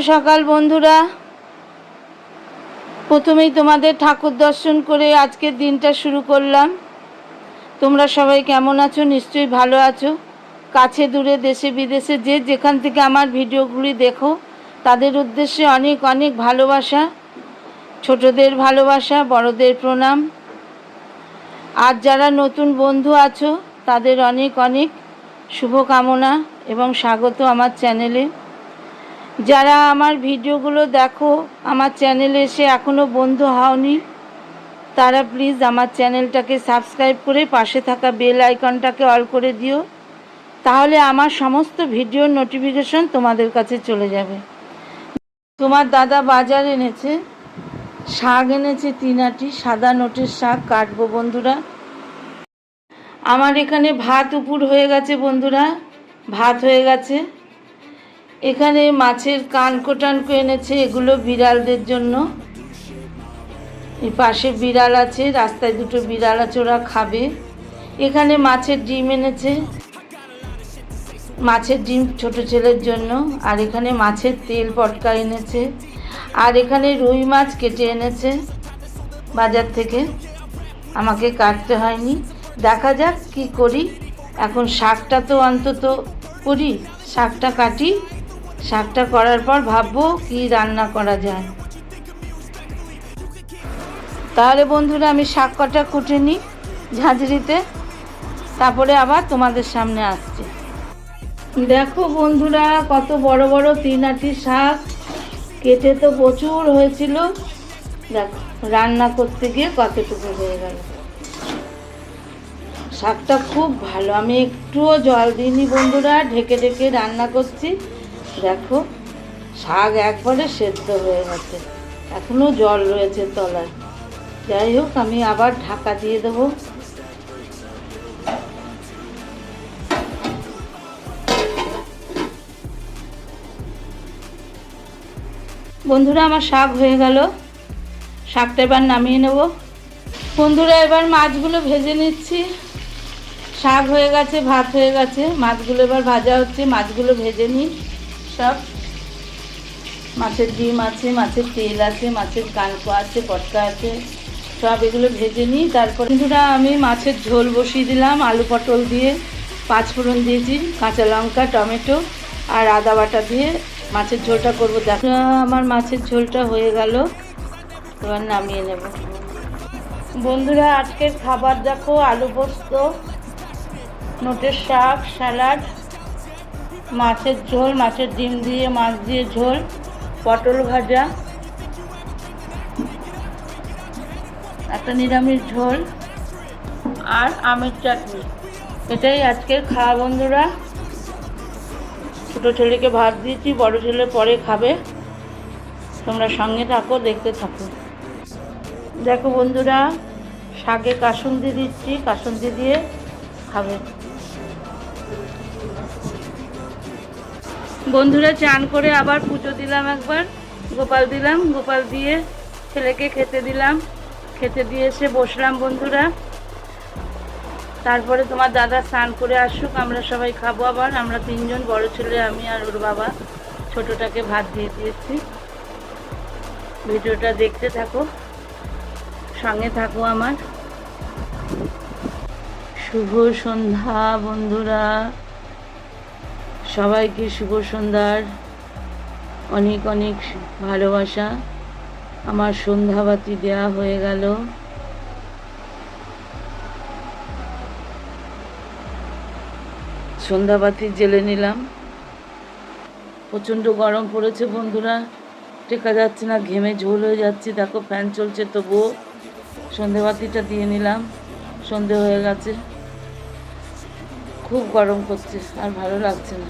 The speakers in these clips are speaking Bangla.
সকাল, বন্ধুরা। প্রথমেই তোমাদের ঠাকুর দর্শন করে আজকের দিনটা শুরু করলাম। তোমরা সবাই কেমন আছো? নিশ্চয়ই ভালো আছো। কাছে, দূরে, দেশে, বিদেশে, যে যেখান থেকে আমার ভিডিওগুলি দেখো, তাদের উদ্দেশ্যে অনেক অনেক ভালোবাসা। ছোটদের ভালোবাসা, বড়দের প্রণাম। আর যারা নতুন বন্ধু আছো, তাদের অনেক অনেক শুভকামনা এবং স্বাগত আমার চ্যানেলে। যারা আমার ভিডিওগুলো দেখো, আমার চ্যানেলে এসে এখনও বন্ধু হওনি, তারা প্লিজ আমার চ্যানেলটাকে সাবস্ক্রাইব করে পাশে থাকা বেল আইকনটাকে অল করে দিও। তাহলে আমার সমস্ত ভিডিওর নোটিফিকেশন তোমাদের কাছে চলে যাবে। তোমার দাদা বাজার এনেছে, শাক এনেছে তিন আটি সাদা নোটের শাক কাটবো বন্ধুরা। আমার এখানে ভাত উপুর হয়ে গেছে বন্ধুরা, ভাত হয়ে গেছে। এখানে মাছের কান কোটানকো এনেছে, এগুলো বিড়ালদের জন্য। এই পাশে বিড়াল আছে, রাস্তায় দুটো বিড়াল আছে, ওরা খাবে। এখানে মাছের ডিম এনেছে। মাছের ডিম ছোট ছেলের জন্য, আর এখানে মাছের তেল পটকা এনেছে। আর এখানে রুই মাছ কেটে এনেছে বাজার থেকে। আমাকে কাটতে হয়নি। দেখা যাক কি করি। এখন শাকটা তো অন্তত করি, শাকটা কাটি শাকটা করার পর ভাববো কি রান্না করা যায়। তাহলে বন্ধুরা আমি শাক কটা কুটে নিই ঝাঁঝরিতে, তারপরে আবার তোমাদের সামনে আসছি। দেখো বন্ধুরা কত বড় বড় তিন আটি শাক, কেটে তো প্রচুর হয়েছিল। দেখো, রান্না করতে গিয়ে কতটুকু হয়ে গেল। শাকটা খুব ভালো, আমি একটুও জল দিইনি বন্ধুরা, ঢেকে ঢেকে রান্না করছি। দেখো, শাক একবারে সেদ্ধ হয়ে গেছে। এখনও জল রয়েছে তলায়। যাই হোক, আমি আবার ঢাকা দিয়ে দেবো। বন্ধুরা, আমার শাক হয়ে গেল। শাকটা এবার নামিয়ে নেব। বন্ধুরা, এবার মাছগুলো ভেজে নিচ্ছি। শাক হয়ে গেছে, ভাত হয়ে গেছে। মাছগুলো এবার ভাজা হচ্ছে। মাছগুলো ভেজে নিই। সব। মাছের ডিম আছে, মাছের তেল আছে, মাছের কানকো আছে, পটকা আছে, সব এগুলো ভেজে নিই তারপর বন্ধুরা আমি মাছের ঝোল বসিয়ে দিলাম, আলু পটল দিয়ে, পাঁচ পাঁচফোড়ন দিয়েছি, কাঁচা লঙ্কা, টমেটো আর আদা বাটা দিয়ে মাছের ঝোলটা করব। দেখো, আমার মাছের ঝোলটা হয়ে গেল। এবার নামিয়ে নেব। বন্ধুরা, আজকের খাবার দেখো, আলু পোস্ত, নোটের শাক, স্যালাড। মাছের ঝোল, মাছের ডিম দিয়ে, মাছ দিয়ে ঝোল, পটল ভাজা, একটা নিরামিষ ঝোল আর আমের চাটনি। এটাই আজকের খাওয়া বন্ধুরা। ছোটো ছেলেকে ভাত দিয়েছি, বড় ছেলে পরে খাবে। তোমরা সঙ্গে থাকো, দেখতে থাকো। দেখো বন্ধুরা, শাকে কাসুন্দি দিচ্ছি, কাসুন্দি দিয়ে খাবে। বন্ধুরা চান করে আবার পুজো দিলাম একবার। গোপাল দিলাম, গোপাল দিয়ে ছেলেকে খেতে দিলাম। খেতে দিয়ে এসে বসলাম বন্ধুরা। তারপরে তোমার দাদা স্নান করে আসুক, আমরা সবাই খাব আবার। আমরা তিনজন, বড় ছেলে, আমি আর ওর বাবা। ছোটটাকে ভাত দিয়ে দিয়েছি। ভিডিওটা দেখতে থাকো, সঙ্গে থাকো আমার। শুভ সন্ধ্যা বন্ধুরা। সবাইকে শুভ সন্ধ্যার। অনেক অনেক ভালোবাসা। আমার সন্ধ্যাবাতি দেয়া হয়ে গেল। সন্ধ্যাবাতি জেলে নিলাম। প্রচণ্ড গরম পড়েছে বন্ধুরা। টেকা যাচ্ছে না, ঘেমে ঝোল হয়ে যাচ্ছে। দেখো ফ্যান চলছে, তবুও সন্ধেবাতিটা দিয়ে নিলাম। সন্ধে হয়ে গেছে। খুব গরম করছে আর ভালো লাগছে না।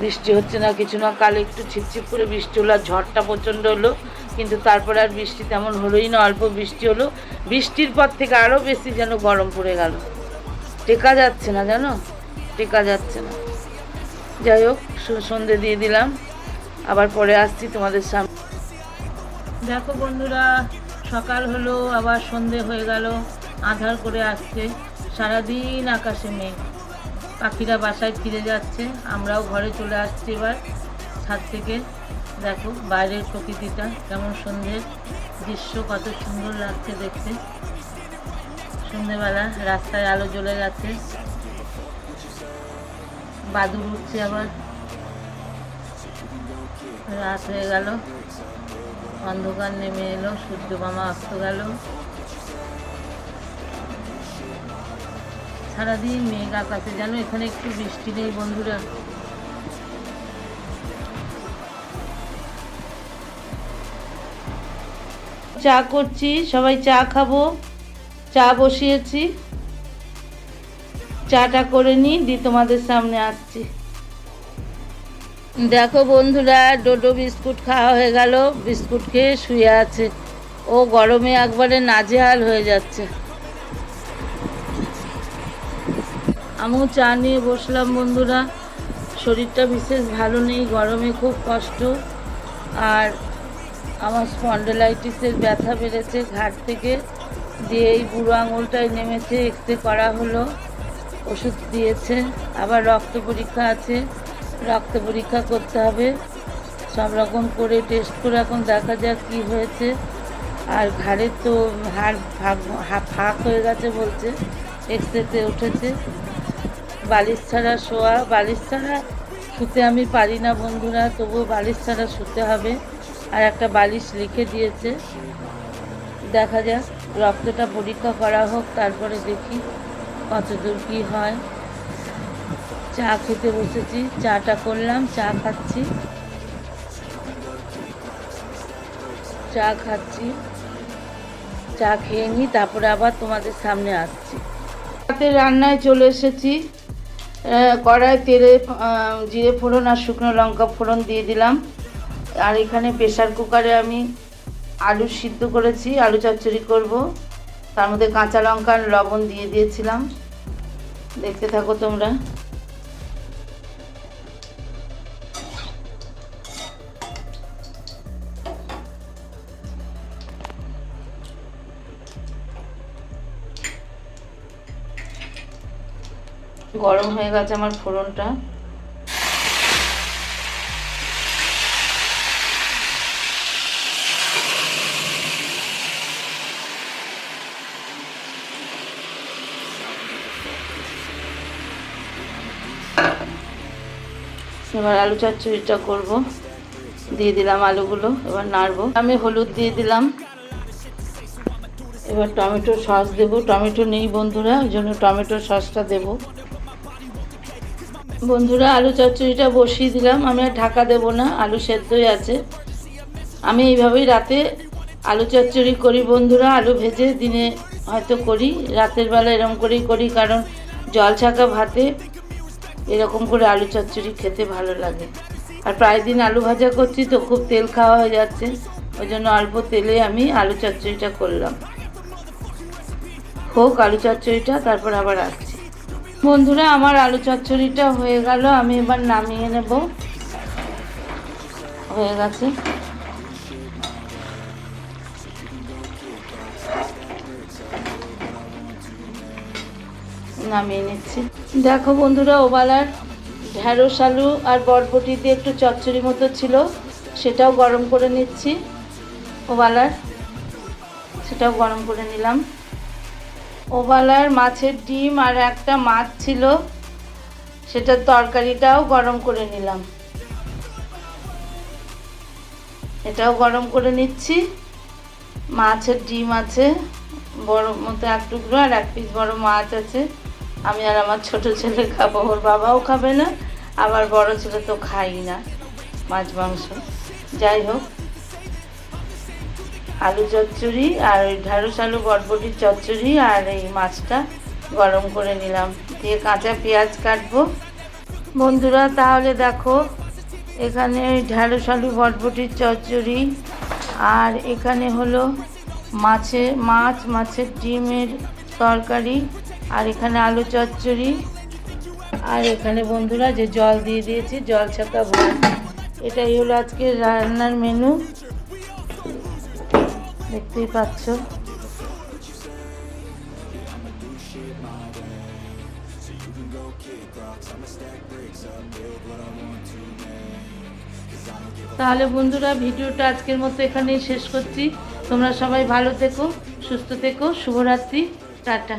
বৃষ্টি হচ্ছে না, কিছু না, কাল একটু ছিপছিপ করে বৃষ্টি হলো, আর ঝড়টা প্রচণ্ড হলো, কিন্তু তারপরে আর বৃষ্টি তেমন হলোই না, অল্প বৃষ্টি হলো। বৃষ্টির পর থেকে আরও বেশি যেন গরম পড়ে গেল। টেকা যাচ্ছে না, জানো? টেকা যাচ্ছে না। যাই হোক সন্ধে দিয়ে দিলাম। আবার পরে আসছি তোমাদের সামনে দেখো বন্ধুরা, সকাল হলো, আবার সন্ধে হয়ে গেল, আধার করে আসছে। সারাদিন আকাশে মেঘ। পাখিরা বাসায় ফিরে যাচ্ছে। আমরাও ঘরে চলে আসছি এবার ছাদ থেকে। দেখো বাইরের প্রকৃতিটা কেমন সন্ধ্যের দৃশ্য কত সুন্দর লাগছে দেখতে। সন্ধ্যেবেলা রাস্তায় আলো জ্বলে গেছে। বাদুর উঠছে আবার। রাত হয়ে গেল। অন্ধকার নেমে এলো। সূর্য মামা অস্ত গেল। সারাদিন মেঘ আকাশে, যেন এখানে একটু বৃষ্টি নেই বন্ধুরা। চা করছি, সবাই চা খাব। চা বসিয়েছি। চাটা করে নিই, দি তোমাদের সামনে আসছি। দেখো বন্ধুরা, ডোডো বিস্কুট খাওয়া হয়ে গেল। বিস্কুট খেয়ে শুয়ে আছে। ও গরমে একবারে নাজেহাল হয়ে যাচ্ছে। আমিও চা নিয়ে বসলাম, বন্ধুরা। শরীরটা বিশেষ ভালো নেই, গরমে খুব কষ্ট। আর আমার স্পন্ডেলাইটিসের ব্যথা বেড়েছে ঘাট থেকে। দিয়ে এই বুড়ো আঙুলটায় নেমেছে, এক্সরে করা হলো, ওষুধ দিয়েছে। আবার রক্ত পরীক্ষা আছে, রক্ত পরীক্ষা করতে হবে। সব রকম করে টেস্ট করে এখন দেখা যাক কী হয়েছে। আর ঘাড়ের তো হাড় ফাঁক হয়ে গেছে বলছে, এক্সরেতে উঠেছে। বালিশ ছাড়া শোয়া, বালিশ ছাড়া শুতে আমি পারি না বন্ধুরা, তবুও বালিশ ছাড়া শুতে হবে। আর একটা বালিশ লিখে দিয়েছে। দেখা যাক, রক্তটা পরীক্ষা করা হোক, তারপরে দেখি কতদূর কী হয়। চা খেতে বসেছি, চাটা করলাম, চা খাচ্ছি। চা খাচ্ছি, চা খেয়ে নিই, তারপরে আবার তোমাদের সামনে আসছি। রাতে রান্নায় চলে এসেছি। কড়াই তেলে জিরে ফোড়ন আর শুকনো লঙ্কা ফোড়ন দিয়ে দিলাম। আর এখানে প্রেশার কুকারে আমি আলু সিদ্ধ করেছি, আলু চচ্চড়ি করব। তার মধ্যে কাঁচা লঙ্কা আর লবণ দিয়ে দিয়েছিলাম। দেখতে থাকো তোমরা। গরম হয়ে গেছে আমার ফোড়নটা। এবার আলু চচ্চড়িটা করব। দিয়ে দিলাম আলুগুলো, এবার নাড়বো। আমি হলুদ দিয়ে দিলাম। এবার টমেটো সস দেবো। টমেটো নেই বন্ধুরা, ওই জন্য টমেটো সসটা দেবো। বন্ধুরা, আলু চচ্চড়িটা বসিয়ে দিলাম। আমি আর ঢাকা দেবো না, আলু সেদ্ধই আছে। আমি এইভাবেই রাতে আলু চচ্চড়ি করি বন্ধুরা, আলু ভেজে দিনে হয়তো করি, রাতের বেলা এরকম করেই করি, কারণ জল ছাকা ভাতে এরকম করে আলু চচ্চড়ি খেতে ভালো লাগে। আর প্রায় দিন আলু ভাজা করছি তো, খুব তেল খাওয়া হয়ে যাচ্ছে। ওই জন্য অল্প তেলে আমি আলু চচ্চড়িটা করলাম। হোক, আলু চচ্চড়িটা, তারপর আবার আসছি। বন্ধুরা, আমার আলু চচ্চড়িটা হয়ে গেল। আমি এবার নামিয়ে নেব। হয়ে গেছে। নামিয়ে নিচ্ছি। দেখো বন্ধুরা, ওবালার ঢ্যাঁড়স আলু আর বরবটি দিয়ে একটু চচ্চড়ি মতো ছিল। সেটাও গরম করে নিচ্ছি। ওবালার, সেটাও গরম করে নিলাম। ওবালার মাছের ডিম আর একটা মাছ ছিল, সেটার তরকারিটাও গরম করে নিলাম। এটাও গরম করে নিচ্ছি। মাছের ডিম আছে, বড় মতো এক টুকরো আর এক পিস বড় মাছ আছে। আমি আর আমার ছোট ছেলে খাব, ওর বাবাও খাবে না, আবার বড় ছেলে তো খাই না মাছ, মাংস। যাই হোক। আলু চচ্চড়ি আর ওই ঢ্যাঁড়স আলু বটবটির চচ্চড়ি আর এই মাছটা গরম করে নিলাম। দিয়ে কাঁচা পেঁয়াজ কাটবো। বন্ধুরা, তাহলে দেখো, এখানে ওই ঢ্যাঁড়স আলু বটবটির চচ্চড়ি আর এখানে হলো মাছে, মাছ, মাছের ডিমের তরকারি আর এখানে আলু চচ্চড়ি। আর এখানে বন্ধুরা যে জল দিয়ে দিয়েছি, জল ছাকা ভাত এটাই হলো আজকে রান্নার মেনু দেখতেই পাচ্ছ। তাহলে বন্ধুরা, ভিডিওটা আজকের মতো এখানেই শেষ করছি। তোমরা সবাই ভালো থেকো, সুস্থ থেকো, শুভরাত্রি, টাটা।